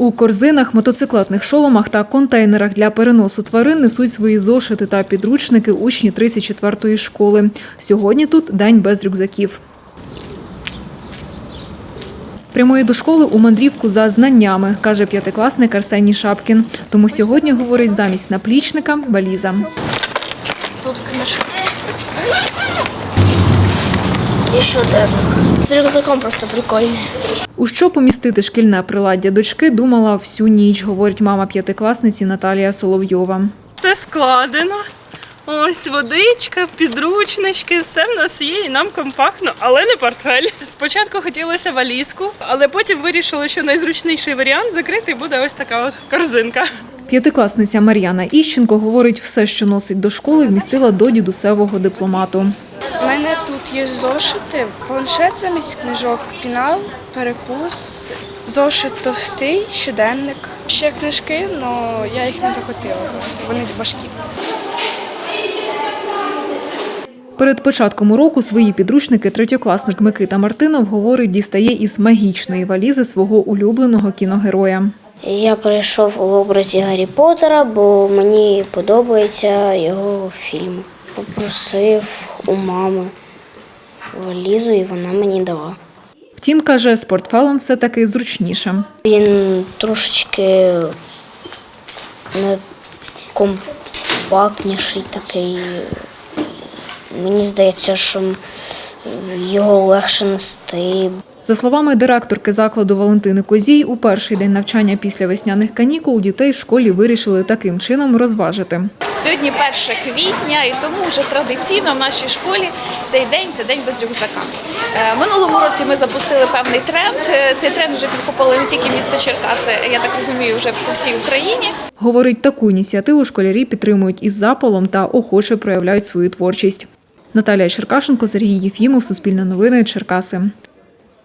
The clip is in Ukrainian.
У корзинах, мотоциклетних шоломах та контейнерах для переносу тварин несуть свої зошити та підручники учні 34-ї школи. Сьогодні тут день без рюкзаків. Прямує до школи у мандрівку за знаннями, каже п'ятикласник Арсеній Шапкін. Тому сьогодні, говорить, замість наплічника – валіза. Тут книжки. І щоденник. З рюкзаком просто прикольний. У що помістити шкільне приладдя дочки думала всю ніч, говорить мама п'ятикласниці Наталія Соловйова. Все складено. Ось водичка, підручнички, все в нас є, і нам компактно, але не портфель. Спочатку хотілося валізку, але потім вирішили, що найзручніший варіант закритий буде ось така от корзинка. П'ятикласниця Мар'яна Іщенко говорить, все, що носить до школи, вмістила до дідусевого дипломату. У мене тут є зошити, планшет замість книжок, пінал, перекус, зошит товстий, щоденник. Ще книжки, але я їх не захотіла, вони важкі. Перед початком уроку свої підручники третьокласник Микита Мартинов говорить, дістає із магічної валізи свого улюбленого кіногероя. Я перейшов у образі Гаррі Поттера, бо мені подобається його фільм. Попросив у мами валізу, і вона мені дала. Втім, каже, з портфелем все таки зручніше. Він трошечки не компактніший такий. Мені здається, що його легше нести. За словами директорки закладу Валентини Козій, у перший день навчання після весняних канікул дітей в школі вирішили таким чином розважити. Сьогодні 1 квітня, і тому вже традиційно в нашій школі цей день це день без рюкзака. Е, Минулому році ми запустили певний тренд. Е, Цей тренд вже підхопили не тільки місто Черкаси, я так розумію, вже по всій Україні. Говорить, таку ініціативу школярі підтримують із запалом та охоче проявляють свою творчість. Наталія Черкашенко, Сергій Єфімов, Суспільне новини, Черкаси.